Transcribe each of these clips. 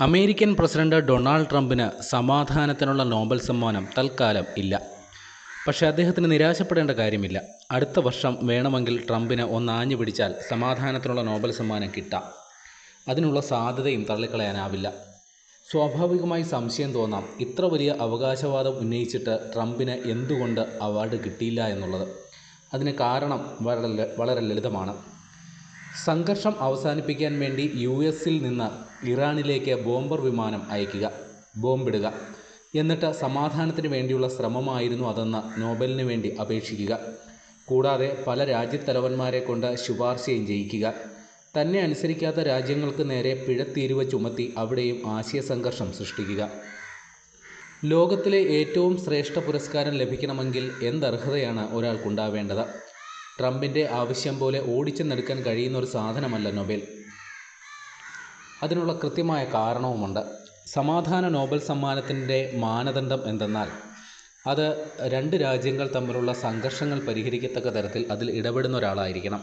American president Donald ട്രംപിന് സമാധാനത്തിനുള്ള Nobel സമ്മാനം തൽക്കാലം ഇല്ല. പക്ഷേ അദ്ദേഹത്തിന് നിരാശപ്പെടേണ്ട കാര്യമില്ല. അടുത്ത വർഷം വേണമെങ്കിൽ ട്രംപിന് ഒന്നാഞ്ഞു പിടിച്ചാൽ സമാധാനത്തിനുള്ള നോബൽ സമ്മാനം കിട്ടാം. അതിനുള്ള സാധ്യതയും തള്ളിക്കളയാനാവില്ല. സ്വാഭാവികമായി സംശയം തോന്നാം ഇത്ര വലിയ അവകാശവാദം ഉന്നയിച്ചിട്ട് ട്രംപിന് എന്തുകൊണ്ട് അവാർഡ് കിട്ടിയില്ല എന്നുള്ളത്. അതിന് കാരണം വളരെ വളരെ ലളിതമാണ്. സംഘർഷം അവസാനിപ്പിക്കാൻ വേണ്ടി യു എസിൽ നിന്ന് ഇറാനിലേക്ക് ബോംബർ വിമാനം അയക്കുക ബോംബിടുക. എന്നിട്ട് സമാധാനത്തിന് വേണ്ടിയുള്ള ശ്രമമായിരുന്നു അതെന്ന് നോബലിന് വേണ്ടി അപേക്ഷിക്കുക. കൂടാതെ പല രാജ്യത്തലവന്മാരെ കൊണ്ട് ശുപാർശയും ചെയ്യിക്കുക. തന്നെ അനുസരിക്കാത്ത രാജ്യങ്ങൾക്ക് നേരെ പിഴത്തീരുവ ചുമത്തി അവിടെയും ആശയ സംഘർഷം സൃഷ്ടിക്കുക. ലോകത്തിലെ ഏറ്റവും ശ്രേഷ്ഠ പുരസ്കാരം ലഭിക്കണമെങ്കിൽ എന്തർഹതയാണ് ഒരാൾക്കുണ്ടാവേണ്ടത്? ട്രംപിന്റെ ആവശ്യം പോലെ ഓടിച്ചെന്നെടുക്കാൻ കഴിയുന്ന ഒരു സാധനമല്ല നൊബേൽ. അതിനുള്ള കൃത്യമായ കാരണവുമുണ്ട്. സമാധാന നോബൽ സമ്മാനത്തിന്റെ മാനദണ്ഡം എന്തെന്നാൽ അത് രണ്ട് രാജ്യങ്ങൾ തമ്മിലുള്ള സംഘർഷങ്ങൾ പരിഹരിക്കത്തക്ക തരത്തിൽ അതിൽ ഇടപെടുന്ന ഒരാളായിരിക്കണം.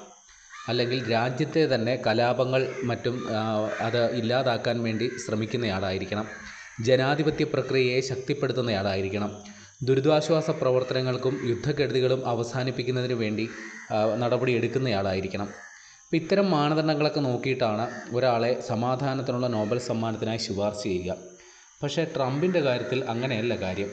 അല്ലെങ്കിൽ രാജ്യത്തെ തന്നെ കലാപങ്ങൾ മറ്റും അത് ഇല്ലാതാക്കാൻ വേണ്ടി ശ്രമിക്കുന്നയാളായിരിക്കണം. ജനാധിപത്യ പ്രക്രിയയെ ശക്തിപ്പെടുത്തുന്നയാളായിരിക്കണം. ദുരിതാശ്വാസ പ്രവർത്തനങ്ങൾക്കും യുദ്ധക്കെടുതികളും അവസാനിപ്പിക്കുന്നതിന് വേണ്ടി നടപടി എടുക്കുന്നയാളായിരിക്കണം അപ്പം ഇത്തരം മാനദണ്ഡങ്ങളൊക്കെ നോക്കിയിട്ടാണ് ഒരാളെ സമാധാനത്തിനുള്ള നോബൽ സമ്മാനത്തിനായി ശുപാർശ ചെയ്യുക. പക്ഷേ ട്രംപിന്റെ കാര്യത്തിൽ അങ്ങനെയല്ല കാര്യം.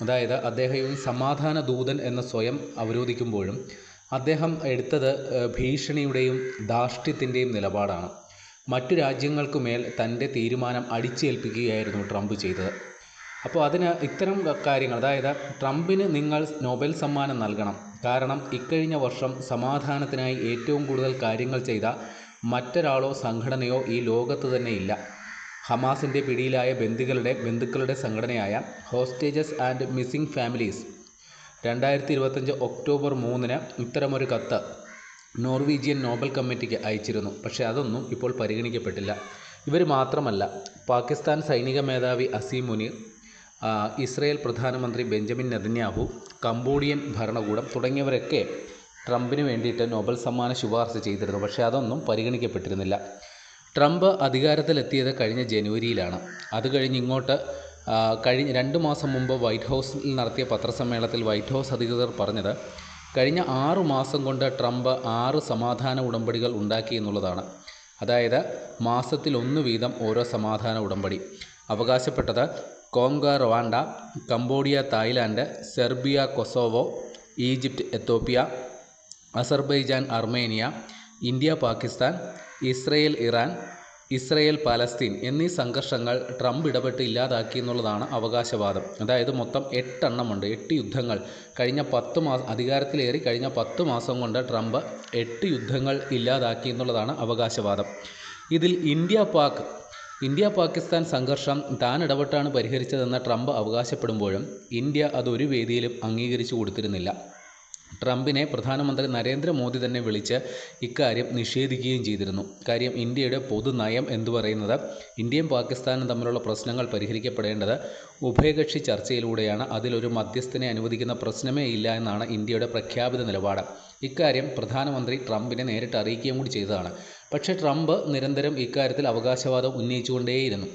അതായത് അദ്ദേഹം ഈ സമാധാന ദൂതൻ എന്ന സ്വയം അവരോധിക്കുമ്പോഴും അദ്ദേഹം എടുത്തത് ഭീഷണിയുടെയും ധാർഷ്ട്യത്തിന്റെയും നിലപാടാണ്. മറ്റു രാജ്യങ്ങൾക്കുമേൽ തന്റെ തീരുമാനം അടിച്ചേൽപ്പിക്കുകയായിരുന്നു ട്രംപ് ചെയ്തത്. അപ്പോൾ അതിന് ഇത്തരം കാര്യങ്ങൾ അതായത് ട്രംപിന് നിങ്ങൾ നോബൽ സമ്മാനം നൽകണം. കാരണം ഇക്കഴിഞ്ഞ വർഷം സമാധാനത്തിനായി ഏറ്റവും കൂടുതൽ കാര്യങ്ങൾ ചെയ്ത മറ്റൊരാളോ സംഘടനയോ ഈ ലോകത്ത് തന്നെ ഇല്ല. ഹമാസിന്റെ പിടിയിലായ ബന്ദികളുടെ ബന്ധുക്കളുടെ സംഘടനയായ ഹോസ്റ്റേജസ് ആൻഡ് മിസ്സിംഗ് ഫാമിലീസ്. രണ്ടായിരത്തി ഇരുപത്തഞ്ച് ഒക്ടോബർ മൂന്നിന് ഇത്തരമൊരു കത്ത് നോർവീജിയൻ നോബൽ കമ്മിറ്റിക്ക് അയച്ചിരുന്നു. പക്ഷേ അതൊന്നും ഇപ്പോൾ പരിഗണിക്കപ്പെട്ടില്ല. ഇവർ മാത്രമല്ല പാകിസ്ഥാൻ സൈനിക മേധാവി അസീം മുനീർ ഇസ്രയേൽ പ്രധാനമന്ത്രി ബെഞ്ചമിൻ നെതന്യാഹു കംബോഡിയൻ ഭരണകൂടം തുടങ്ങിയവരൊക്കെ ട്രംപിന് വേണ്ടിയിട്ട് നോബൽ സമ്മാനം ശുപാർശ ചെയ്തിരുന്നു. പക്ഷേ അതൊന്നും പരിഗണിക്കപ്പെട്ടിരുന്നില്ല. ട്രംപ് അധികാരത്തിലെത്തിയത് കഴിഞ്ഞ ജനുവരിയിലാണ്. അത് കഴിഞ്ഞ് ഇങ്ങോട്ട് കഴിഞ്ഞ രണ്ട് മാസം മുമ്പ് വൈറ്റ് ഹൗസിൽ നടത്തിയ പത്രസമ്മേളനത്തിൽ വൈറ്റ് ഹൗസ് അധികൃതർ പറഞ്ഞത് കഴിഞ്ഞ ആറു മാസം കൊണ്ട് ട്രംപ് ആറ് സമാധാന ഉടമ്പടികൾ ഉണ്ടാക്കി എന്നുള്ളതാണ്. അതായത് മാസത്തിൽ ഒന്ന് വീതം ഓരോ സമാധാന ഉടമ്പടി. അവകാശപ്പെട്ടത് Congo Rwanda Cambodia Thailand Serbia Kosovo Egypt Ethiopia Azerbaijan Armenia India Pakistan Israel Iran Israel Palestine എന്നീ സംഘർഷങ്ങൾ ട്രംപ് ഇടപെട്ട് ഇല്ലാതാക്കി എന്നുള്ളതാണ് അവകാശവാദം. അതായത് മൊത്തം എട്ടെണ്ണമുണ്ട് എട്ട് യുദ്ധങ്ങൾ. കഴിഞ്ഞ പത്ത് മാസം അധികാരത്തിലേറി കഴിഞ്ഞ പത്ത് മാസം കൊണ്ട് ട്രംപ് എട്ട് യുദ്ധങ്ങൾ ഇല്ലാതാക്കി എന്നുള്ളതാണ് അവകാശവാദം. ഇതിൽ ഇന്ത്യ പാക് ഇന്ത്യ പാകിസ്ഥാൻ സംഘർഷം താൻ ഇടപെട്ടാണ് പരിഹരിച്ചതെന്ന് ട്രംപ് അവകാശപ്പെടുമ്പോഴും ഇന്ത്യ അതൊരു വേദിയിലും അംഗീകരിച്ചു കൊടുത്തിരുന്നില്ല. ട്രംപിനെ പ്രധാനമന്ത്രി നരേന്ദ്രമോദി തന്നെ വിളിച്ച് ഇക്കാര്യം നിഷേധിക്കുകയും ചെയ്തിരുന്നു. കാര്യം ഇന്ത്യയുടെ പൊതുനയം എന്ന് പറയുന്നത് ഇന്ത്യയും പാകിസ്ഥാനും തമ്മിലുള്ള പ്രശ്നങ്ങൾ പരിഹരിക്കപ്പെടേണ്ടത് ഉഭയകക്ഷി ചർച്ചയിലൂടെയാണ്. അതിലൊരു മധ്യസ്ഥനെ അനുവദിക്കുന്ന പ്രശ്നമേ ഇല്ല എന്നാണ് ഇന്ത്യയുടെ പ്രഖ്യാപിത നിലപാട്. ഇക്കാര്യം പ്രധാനമന്ത്രി ട്രംപിനെ നേരിട്ട് അറിയിക്കുകയും കൂടി ചെയ്തതാണ്. പക്ഷേ ട്രംപ് നിരന്തരം ഇക്കാര്യത്തിൽ അവകാശവാദം ഉന്നയിച്ചുകൊണ്ടേയിരുന്നു.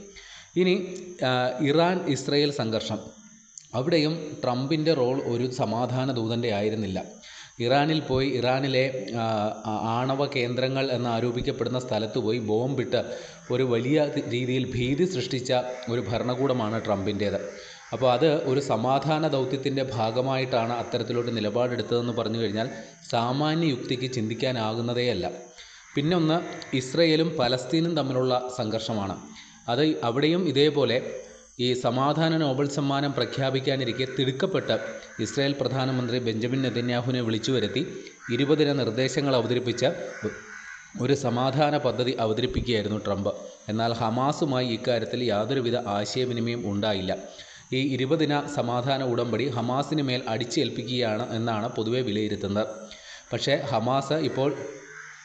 ഇനി ഇറാൻ ഇസ്രയേൽ സംഘർഷം. അവിടെയും ട്രംപിന്റെ റോൾ ഒരു സമാധാന ദൂതന്റെ ആയിരുന്നില്ല. ഇറാനിൽ പോയി ഇറാനിലെ ആണവ കേന്ദ്രങ്ങൾ എന്ന് ആരോപിക്കപ്പെടുന്ന സ്ഥലത്ത് പോയി ബോംബിട്ട് ഒരു വലിയ രീതിയിൽ ഭീതി സൃഷ്ടിച്ച ഒരു ഭരണകൂടമാണ് ട്രംപിന്റേത് അപ്പോൾ അത് ഒരു സമാധാന ദൗത്യത്തിന്റെ ഭാഗമായിട്ടാണ് അത്തരത്തിലോട്ട് നിലപാടെടുത്തതെന്ന് പറഞ്ഞു കഴിഞ്ഞാൽ സാമാന്യ യുക്തിക്ക് ചിന്തിക്കാനാകുന്നതേയല്ല. പിന്നെ ഒന്ന് ഇസ്രയേലും പലസ്തീനും തമ്മിലുള്ള സംഘർഷമാണ്. അത് അവിടെയും ഇതേപോലെ ഈ സമാധാന നോബൽ സമ്മാനം പ്രഖ്യാപിക്കാനിരിക്കെ തിടുക്കപ്പെട്ട് ഇസ്രായേൽ പ്രധാനമന്ത്രി ബെഞ്ചമിൻ നെതന്യാഹുവിനെ വിളിച്ചു വരുത്തി ഇരുപതിന നിർദ്ദേശങ്ങൾ അവതരിപ്പിച്ച ഒരു സമാധാന പദ്ധതി അവതരിപ്പിക്കുകയായിരുന്നു ട്രംപ്. എന്നാൽ ഹമാസുമായി ഇക്കാര്യത്തിൽ യാതൊരുവിധ ആശയവിനിമയം ഉണ്ടായില്ല. ഈ ഇരുപതിന സമാധാന ഉടമ്പടി ഹമാസിന് മേൽ അടിച്ചേൽപ്പിക്കുകയാണ് എന്നാണ് പൊതുവെ വിലയിരുത്തുന്നത്. പക്ഷേ ഹമാസ് ഇപ്പോൾ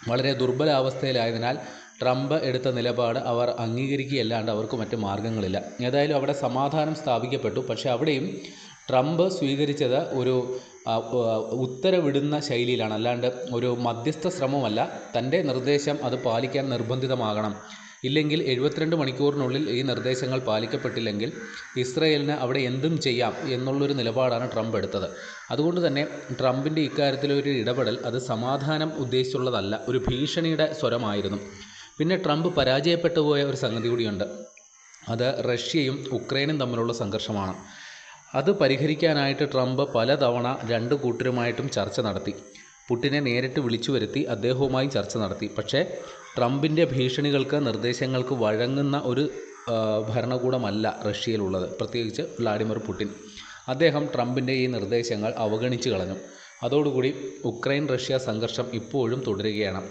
വളരെ ദുർബലാവസ്ഥയിലായതിനാൽ ട്രംപ് എടുത്ത നിലപാട് അവർ അംഗീകരിക്കുകയല്ലാണ്ട് അവർക്ക് മറ്റ് മാർഗങ്ങളില്ല. ഏതായാലും അവിടെ സമാധാനം സ്ഥാപിക്കപ്പെട്ടു. പക്ഷേ അവിടെയും ട്രംപ് സ്വീകരിച്ചത് ഒരു ഉത്തരവിടുന്ന ശൈലിയിലാണ്. അല്ലാണ്ട് ഒരു മധ്യസ്ഥ ശ്രമമല്ല. തന്റെ നിർദ്ദേശം അത് പാലിക്കാൻ നിർബന്ധിതമാകണം. ഇല്ലെങ്കിൽ എഴുപത്തിരണ്ട് മണിക്കൂറിനുള്ളിൽ ഈ നിർദ്ദേശങ്ങൾ പാലിക്കപ്പെട്ടില്ലെങ്കിൽ ഇസ്രയേലിന് അവിടെ എന്തും ചെയ്യാം എന്നുള്ളൊരു നിലപാടാണ് ട്രംപ് എടുത്തത്. അതുകൊണ്ട് തന്നെ ട്രംപിന്റെ ഇക്കാര്യത്തിലൊരു ഇടപെടൽ അത് സമാധാനം ഉദ്ദേശിച്ചുള്ളതല്ല ഒരു ഭീഷണിയുടെ സ്വരമായിരുന്നു. പിന്നെ ട്രംപ് പരാജയപ്പെട്ടു പോയ ഒരു സംഗതി കൂടിയുണ്ട്. അത് റഷ്യയും ഉക്രൈനും തമ്മിലുള്ള സംഘർഷമാണ്. അത് പരിഹരിക്കാനായിട്ട് ട്രംപ് പലതവണ രണ്ട് കൂട്ടരുമായിട്ടും ചർച്ച നടത്തി. പുട്ടിനെ നേരിട്ട് വിളിച്ചു വരുത്തി അദ്ദേഹവുമായി ചർച്ച നടത്തി. പക്ഷേ ട്രംപിന്റെ ഭീഷണികൾക്ക് നിർദ്ദേശങ്ങൾക്ക് വഴങ്ങുന്ന ഒരു ഭരണകൂടമല്ല റഷ്യയിലുള്ളത്. പ്രത്യേകിച്ച് വ്ളാഡിമിർ പുടിൻ. അദ്ദേഹം ട്രംപിന്റെ ഈ നിർദ്ദേശങ്ങൾ അവഗണിച്ചു കളഞ്ഞു. അതോടുകൂടി ഉക്രൈൻ റഷ്യ സംഘർഷം ഇപ്പോഴും തുടരുകയാണ്.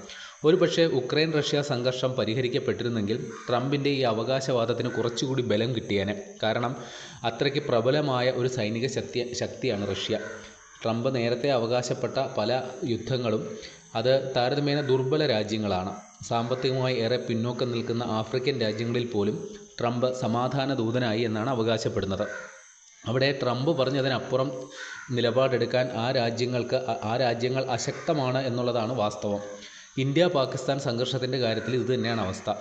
ഒരുപക്ഷെ ഉക്രൈൻ റഷ്യ സംഘർഷം പരിഹരിക്കപ്പെട്ടിരുന്നെങ്കിൽ ട്രംപിന്റെ ഈ അവകാശവാദത്തിന് കുറച്ചുകൂടി ബലം കിട്ടിയേനെ. കാരണം അത്രയ്ക്ക് പ്രബലമായ ഒരു സൈനിക ശക്തി ശക്തിയാണ് റഷ്യ. ട്രംപ് നേരത്തെ അവകാശപ്പെട്ട പല യുദ്ധങ്ങളും അത് താരതമ്യേന ദുർബല രാജ്യങ്ങളാണ്. സാമ്പത്തികമായി ഏറെ പിന്നോക്കം നിൽക്കുന്ന ആഫ്രിക്കൻ രാജ്യങ്ങളിൽ പോലും ട്രംപ് സമാധാന ദൂതനായി എന്നാണ് അവകാശപ്പെടുന്നത്. അവിടെ ട്രംപ് പറഞ്ഞതിനപ്പുറം നിലപാടെടുക്കാൻ ആ രാജ്യങ്ങൾക്ക് ആ- രാജ്യങ്ങൾ അശക്തമാണ് എന്നുള്ളതാണ് വാസ്തവം. ഇന്ത്യ പാകിസ്ഥാൻ സംഘർഷത്തിന്റെ കാര്യത്തിൽ ഇത് തന്നെയാണ് അവസ്ഥ.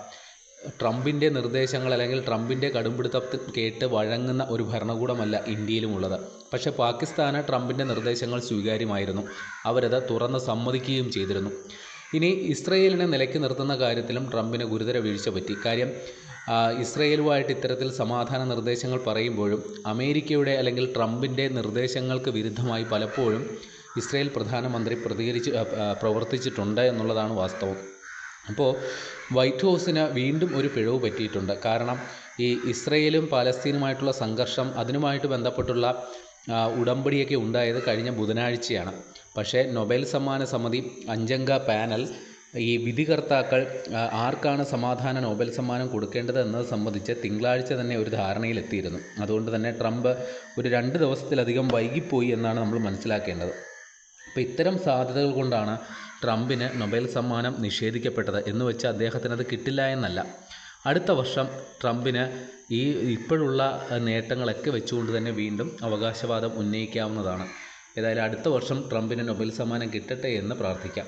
ട്രംപിന്റെ നിർദ്ദേശങ്ങൾ അല്ലെങ്കിൽ ട്രംപിന്റെ കടുംപിടുത്തത്തിൽ കേട്ട് വഴങ്ങുന്ന ഒരു ഭരണകൂടമല്ല ഇന്ത്യയിലുമുള്ളത്. പക്ഷേ പാകിസ്ഥാന് ട്രംപിന്റെ നിർദ്ദേശങ്ങൾ സ്വീകാര്യമായിരുന്നു. അവരത് തുറന്ന് സമ്മതിക്കുകയും ചെയ്തിരുന്നു. ഇനി ഇസ്രയേലിനെ നിലയ്ക്ക് നിർത്തുന്ന കാര്യത്തിലും ട്രംപിന് ഗുരുതര വീഴ്ച പറ്റി. കാര്യം ഇസ്രയേലുമായിട്ട് ഇത്തരത്തിൽ സമാധാന നിർദ്ദേശങ്ങൾ പറയുമ്പോഴും അമേരിക്കയുടെ അല്ലെങ്കിൽ ട്രംപിന്റെ നിർദ്ദേശങ്ങൾക്ക് വിരുദ്ധമായി പലപ്പോഴും ഇസ്രയേൽ പ്രധാനമന്ത്രി പ്രതികരിച്ച് പ്രവർത്തിച്ചിട്ടുണ്ട് എന്നുള്ളതാണ് വാസ്തവം. അപ്പോൾ വൈറ്റ് ഹൗസിന് വീണ്ടും ഒരു പിഴവ് പറ്റിയിട്ടുണ്ട്. കാരണം ഈ ഇസ്രയേലും പാലസ്തീനുമായിട്ടുള്ള സംഘർഷം അതിനുമായിട്ട് ബന്ധപ്പെട്ടുള്ള ഉടമ്പടിയൊക്കെ ഉണ്ടായത് കഴിഞ്ഞ ബുധനാഴ്ചയാണ്. പക്ഷേ നൊബേൽ സമ്മാന സമിതി അഞ്ചംഗ പാനൽ ഈ വിധികർത്താക്കൾ ആർക്കാണ് സമാധാന നോബൽ സമ്മാനം കൊടുക്കേണ്ടത് എന്നത് സംബന്ധിച്ച് തിങ്കളാഴ്ച തന്നെ ഒരു ധാരണയിലെത്തിയിരുന്നു. അതുകൊണ്ട് തന്നെ ട്രംപ് ഒരു രണ്ട് ദിവസത്തിലധികം വൈകിപ്പോയി എന്നാണ് നമ്മൾ മനസ്സിലാക്കേണ്ടത്. അപ്പോൾ ഇത്തരം സാധ്യതകൾ കൊണ്ടാണ് ട്രംപിന് നൊബേൽ സമ്മാനം നിഷേധിക്കപ്പെട്ടത് എന്ന് വെച്ച് അദ്ദേഹത്തിന് അത് കിട്ടില്ല എന്നല്ല. അടുത്ത വർഷം ട്രംപിന് ഈ ഇപ്പോഴുള്ള നേട്ടങ്ങളൊക്കെ വെച്ചുകൊണ്ട് തന്നെ വീണ്ടും അവകാശവാദം ഉന്നയിക്കാവുന്നതാണ്. ഏതായാലും അടുത്ത വർഷം ട്രംപിന് നൊബേൽ സമ്മാനം കിട്ടട്ടെ എന്ന് പ്രാർത്ഥിക്കാം.